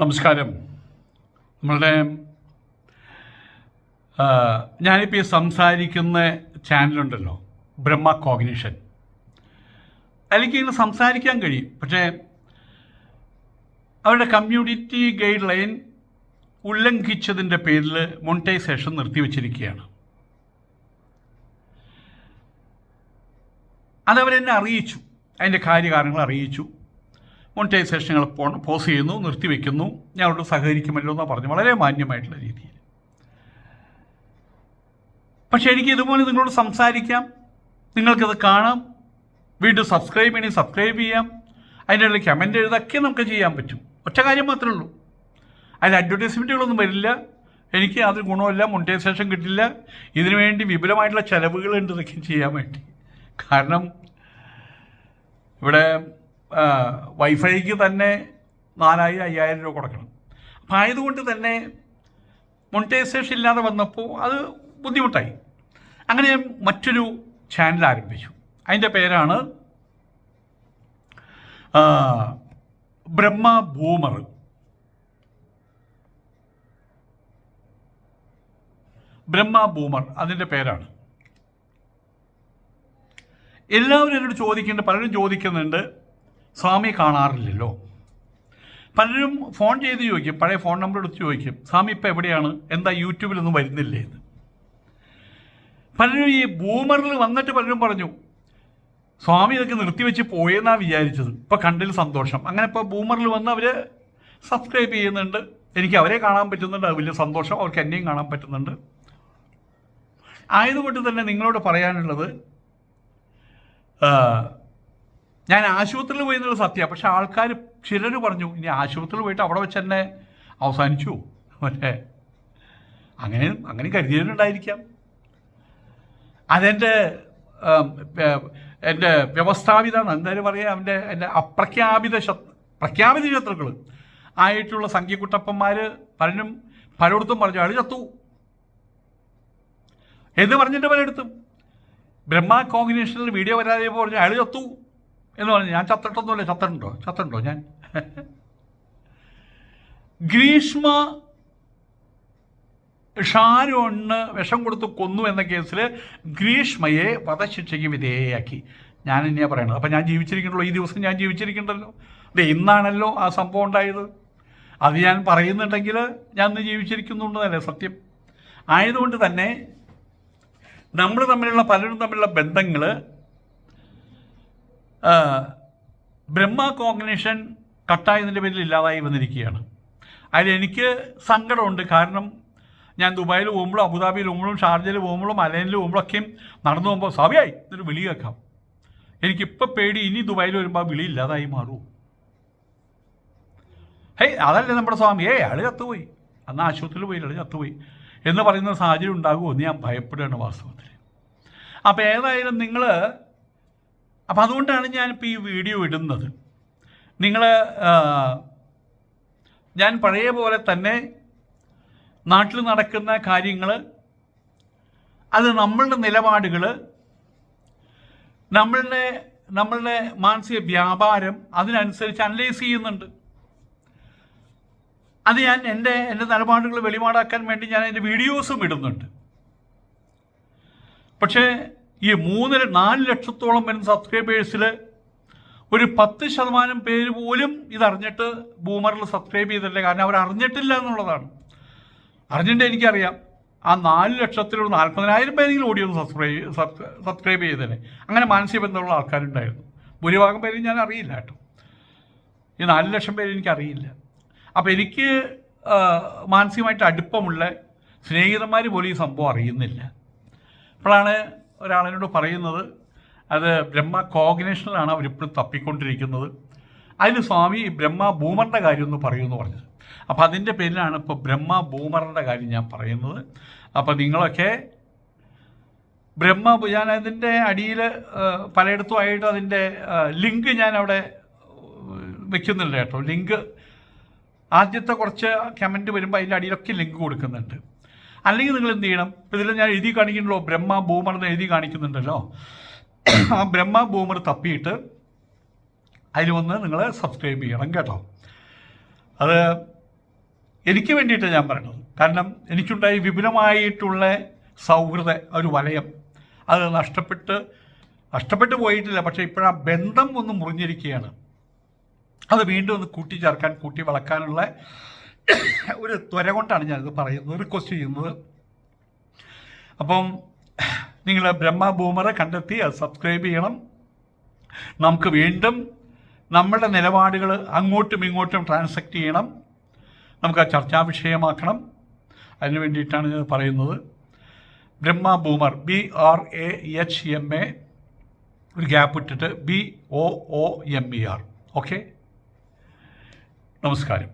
നമസ്കാരം. നമ്മളുടെ ഞാനിപ്പോൾ ഈ സംസാരിക്കുന്ന ചാനലുണ്ടല്ലോ ബ്രഹ്മ കോഗ്നിഷൻ. എനിക്ക് ഇങ്ങനെ സംസാരിക്കാൻ കഴിയും പക്ഷേ അവരുടെ കമ്മ്യൂണിറ്റി ഗൈഡ് ലൈൻ ഉല്ലംഘിച്ചതിന്റെ പേരിൽ മോണിറ്റൈസേഷൻ നിർത്തിവെച്ചിരിക്കുകയാണ് അതവരെന്നെ അറിയിച്ചു അതിന്റെ കാര്യകാരണങ്ങൾ അറിയിച്ചു. മോണിറ്റൈസേഷനുകൾ പോസ് ചെയ്യുന്നു നിർത്തിവെക്കുന്നു. ഞങ്ങളോട് സഹകരിക്കുമല്ലോ എന്നാണ് പറഞ്ഞു. വളരെ മാന്യമായിട്ടുള്ള രീതിയിൽ. പക്ഷേ എനിക്ക് ഇതുപോലെ നിങ്ങളോട് സംസാരിക്കാം. നിങ്ങൾക്കത് കാണാം. വീണ്ടും സബ്സ്ക്രൈബ് ചെയ്യണേ സബ്സ്ക്രൈബ് ചെയ്യാം. അതിന്റെ ഇടയിൽ കമന്റ് എഴുതൊക്കെ നമുക്ക് ചെയ്യാൻ പറ്റും. ഒറ്റ കാര്യം മാത്രമേ ഉള്ളൂ. അതിൽ അഡ്വർടൈസ്മെന്റുകളൊന്നും വരില്ല. എനിക്ക് അതിന് ഗുണമില്ല മോണിറ്റൈസേഷൻ കിട്ടില്ല. ഇതിനു വേണ്ടി വിപുലമായിട്ടുള്ള ചിലവുകളുണ്ട് ഇതൊക്കെ ചെയ്യാൻ വേണ്ടി. കാരണം ഇവിടെ വൈഫൈക്ക് തന്നെ നാലായിരം അയ്യായിരം രൂപ കൊടുക്കണം. അപ്പം ആയതുകൊണ്ട് തന്നെ മോണിറ്റൈസേഷൻ ഇല്ലാതെ വന്നപ്പോൾ അത് ബുദ്ധിമുട്ടായി. അങ്ങനെ മറ്റൊരു ചാനൽ ആരംഭിച്ചു. അതിന്റെ പേരാണ് ബ്രഹ്മ ബൂമർ. ബ്രഹ്മ ബൂമർ അതിന്റെ പേരാണ്. എല്ലാവരും എന്നോട് ചോദിക്കുന്നുണ്ട് പലരും ചോദിക്കുന്നുണ്ട് സ്വാമി കാണാറില്ലല്ലോ. പലരും ഫോൺ ചെയ്ത് ചോദിക്കും പഴയ ഫോൺ നമ്പർ എടുത്ത് ചോദിക്കും സ്വാമി ഇപ്പം എവിടെയാണ്? എന്താ യൂട്യൂബിലൊന്നും വരുന്നില്ലേ? എന്ന്. പലരും ഈ ബൂമറിൽ വന്നിട്ട് പലരും പറഞ്ഞു സ്വാമി ഇതൊക്കെ നിർത്തിവെച്ച് പോയെന്നാണ് വിചാരിച്ചത്. ഇപ്പം കണ്ടതിൽ സന്തോഷം. അങ്ങനെ ഇപ്പോൾ ബൂമറിൽ വന്ന് അവർ സബ്സ്ക്രൈബ് ചെയ്യുന്നുണ്ട്. എനിക്ക് അവരെ കാണാൻ പറ്റുന്നുണ്ട്. വലിയ സന്തോഷം. അവർക്ക് എന്നെയും കാണാൻ പറ്റുന്നുണ്ട്. ആയതുകൊണ്ട് തന്നെ നിങ്ങളോട് പറയാനുള്ളത് ഞാൻ ആശുപത്രിയിൽ പോയി എന്നുള്ള സത്യമാണ് പക്ഷെ ആൾക്കാർ ചിലർ പറഞ്ഞു ഇനി ആശുപത്രിയിൽ പോയിട്ട് അവിടെ വെച്ച് തന്നെ അവസാനിച്ചു. മറ്റേ അങ്ങനെ അങ്ങനെ കരുതിയിട്ടുണ്ടായിരിക്കാം അതെന്റെ എന്റെ വ്യവസ്ഥാപിതാണ്. എന്തായാലും പറയാം അവന്റെ എന്റെ അപ്രഖ്യാപിത ശത്രു പ്രഖ്യാപിത ശത്രുക്കൾ ആയിട്ടുള്ള സംഖ്യക്കുട്ടപ്പന്മാർ പലരും പലയിടത്തും പറഞ്ഞു അയാൾ ചത്തു. എന്ന് പറഞ്ഞിട്ട് പലയിടത്തും. ബ്രഹ്മ കോമ്പിനേഷനിൽ വീഡിയോ വരാതെ പറഞ്ഞു അയാൾ ചത്തു. എന്ന് പറഞ്ഞു ഞാൻ ചത്തിട്ടൊന്നുമില്ല ചത്തണ്ടോ ചത്തണ്ടോ ഞാൻ? ഗ്രീഷ്മ ഷാരോണിന് വിഷം കൊടുത്ത് കൊന്നു എന്ന കേസിൽ ഗ്രീഷ്മയെ വധശിക്ഷയ്ക്ക് വിധേയയാക്കി. ഞാൻ തന്നെയാണ് പറയണത്. അപ്പം ഞാൻ ജീവിച്ചിരിക്കണല്ലോ ഈ ദിവസം ഞാൻ ജീവിച്ചിരിക്കണ്ടല്ലോ. ദേ ഇന്നാണല്ലോ ആ സംഭവം ഉണ്ടായത്. അത് ഞാൻ പറയുന്നുണ്ടെങ്കിൽ ഞാൻ ഇന്ന് ജീവിച്ചിരിക്കുന്നുണ്ടല്ലേ സത്യം. ആയതുകൊണ്ട് തന്നെ നമ്മൾ തമ്മിലുള്ള പലരും തമ്മിലുള്ള ബന്ധങ്ങൾ ബ്രഹ്മ കോഗ്നേഷൻ കട്ടായതിന്റെ പേരിൽ ഇല്ലാതായി വന്നിരിക്കുകയാണ്. അതിലെനിക്ക് സങ്കടമുണ്ട്. കാരണം ഞാൻ ദുബായിൽ പോകുമ്പോഴും അബുദാബിയിൽ പോകുമ്പോഴും ഷാർജയിൽ പോകുമ്പോഴും അലനിൽ പോകുമ്പോഴൊക്കെയും നടന്നു പോകുമ്പോൾ സഭയായി എന്നൊരു വിളി കേൾക്കാം. എനിക്കിപ്പോൾ പേടി ഇനി ദുബായിൽ വരുമ്പോൾ ആ വിളി ഇല്ലാതായി മാറുമോ? ഹേയ് അതല്ലേ നമ്മുടെ സ്വാമി. ഏയ് അയാൾ ചത്തുപോയി. അന്ന് ആശുപത്രിയിൽ പോയി അയാൾ ചത്തുപോയി. എന്ന് പറയുന്ന സാഹചര്യം ഉണ്ടാകുമോ എന്ന് ഞാൻ ഭയപ്പെടുകയാണ് വാസ്തവത്തിൽ. അപ്പോൾ ഏതായാലും നിങ്ങൾ അപ്പം അതുകൊണ്ടാണ് ഞാനിപ്പോൾ ഈ വീഡിയോ ഇടുന്നത്. നിങ്ങൾ ഞാൻ പഴയ പോലെ തന്നെ നാട്ടിൽ നടക്കുന്ന കാര്യങ്ങൾ അത് നമ്മളുടെ നിലപാടുകൾ നമ്മളുടെ നമ്മളുടെ മാനസിക വ്യാപാരം അതിനനുസരിച്ച് അനലൈസ് ചെയ്യുന്നുണ്ട്. അത് ഞാൻ എന്റെ എന്റെ നിലപാടുകൾ വെളിപാടാക്കാൻ വേണ്ടി ഞാൻ എന്റെ വീഡിയോസും ഇടുന്നുണ്ട്. പക്ഷേ ഈ മൂന്നര നാല് ലക്ഷത്തോളം വരുന്ന സബ്സ്ക്രൈബേഴ്സിൽ ഒരു പത്ത് ശതമാനം പേര് പോലും ഇതറിഞ്ഞിട്ട് ബൂമറിൽ സബ്സ്ക്രൈബ് ചെയ്തിട്ടില്ല. കാരണം അവർ അറിഞ്ഞിട്ടില്ല എന്നുള്ളതാണ്. അറിഞ്ഞിട്ട് എനിക്കറിയാം. ആ നാല് ലക്ഷത്തിലൊരു നാൽപ്പതിനായിരം പേരെങ്കിലും ഒന്ന് സബ്സ്ക്രൈബ് സബ്സ്ക്രൈബ് ചെയ്തേനെ. അങ്ങനെ മാനസിക ബന്ധമുള്ള ആൾക്കാരുണ്ടായിരുന്നു. ഭൂരിഭാഗം പേരും ഞാൻ അറിയില്ല കേട്ടോ. ഈ നാല് ലക്ഷം പേര് എനിക്കറിയില്ല. അപ്പോൾ എനിക്ക് മാനസികമായിട്ട് അടുപ്പമുള്ള സ്നേഹിതന്മാർ പോലും ഈ സംഭവം അറിയുന്നില്ല. അപ്പോഴാണ് ഒരാളിനോട് പറയുന്നത് അത് ബ്രഹ്മ കോഗ്നേഷനിലാണ് അവരിപ്പോഴും തപ്പിക്കൊണ്ടിരിക്കുന്നത്. അതിൽ സ്വാമി ബ്രഹ്മ ബൂമറിന്റെ കാര്യം ഒന്ന് പറയുമെന്ന് പറഞ്ഞത്. അപ്പം അതിന്റെ പേരിലാണ് ഇപ്പോൾ ബ്രഹ്മ ബൂമറിന്റെ കാര്യം ഞാൻ പറയുന്നത്. അപ്പോൾ നിങ്ങളൊക്കെ ബ്രഹ്മ ഞാൻ അതിന്റെ അടിയിൽ പലയിടത്തുമായിട്ട് അതിന്റെ ലിങ്ക് ഞാൻ അവിടെ വെക്കുന്നുണ്ട് കേട്ടോ. ലിങ്ക് ആദ്യത്തെ കുറച്ച് കമന്റ് വരുമ്പോൾ അതിന്റെ അടിയിലൊക്കെ ലിങ്ക് കൊടുക്കുന്നുണ്ട്. അല്ലെങ്കിൽ നിങ്ങൾ എന്ത് ചെയ്യണം? ഇതിൽ ഞാൻ എഴുതി കാണിക്കണല്ലോ ബ്രഹ്മ ബൂമർ എന്ന് എഴുതി കാണിക്കുന്നുണ്ടല്ലോ. ആ ബ്രഹ്മ ബൂമർ തപ്പിയിട്ട് അതിൽ വന്ന് നിങ്ങൾ സബ്സ്ക്രൈബ് ചെയ്യണം കേട്ടോ. അത് എനിക്ക് വേണ്ടിയിട്ട് ഞാൻ പറയുന്നത്. കാരണം എനിക്കുണ്ടായി വിപുലമായിട്ടുള്ള സൗഹൃദ ഒരു വലയം അത് നഷ്ടപ്പെട്ട് നഷ്ടപ്പെട്ടു പോയിട്ടില്ല. പക്ഷേ ഇപ്പോഴാ ബന്ധം ഒന്ന് മുറിഞ്ഞിരിക്കുകയാണ്. അത് വീണ്ടും ഒന്ന് കൂട്ടിച്ചേർക്കാൻ കൂട്ടി വളക്കാനുള്ള ഒരു ത്വര കൊണ്ടാണ് ഞാനിത് പറയുന്നത് റിക്വസ്റ്റ് ചെയ്യുന്നത്. അപ്പം നിങ്ങൾ ബ്രഹ്മ ബൂമറെ കണ്ടെത്തി അത് സബ്സ്ക്രൈബ് ചെയ്യണം. നമുക്ക് വീണ്ടും നമ്മുടെ നിലപാടുകൾ അങ്ങോട്ടും ഇങ്ങോട്ടും ട്രാൻസക്റ്റ് ചെയ്യണം. നമുക്ക് ആ ചർച്ചാ വിഷയമാക്കണം. അതിന് വേണ്ടിയിട്ടാണ് ഞാൻ പറയുന്നത്. Brahma Bomer B R A H M A ഒരു ഗ്യാപ്പ് ഇട്ടിട്ട് B O M E R okay നമസ്കാരം.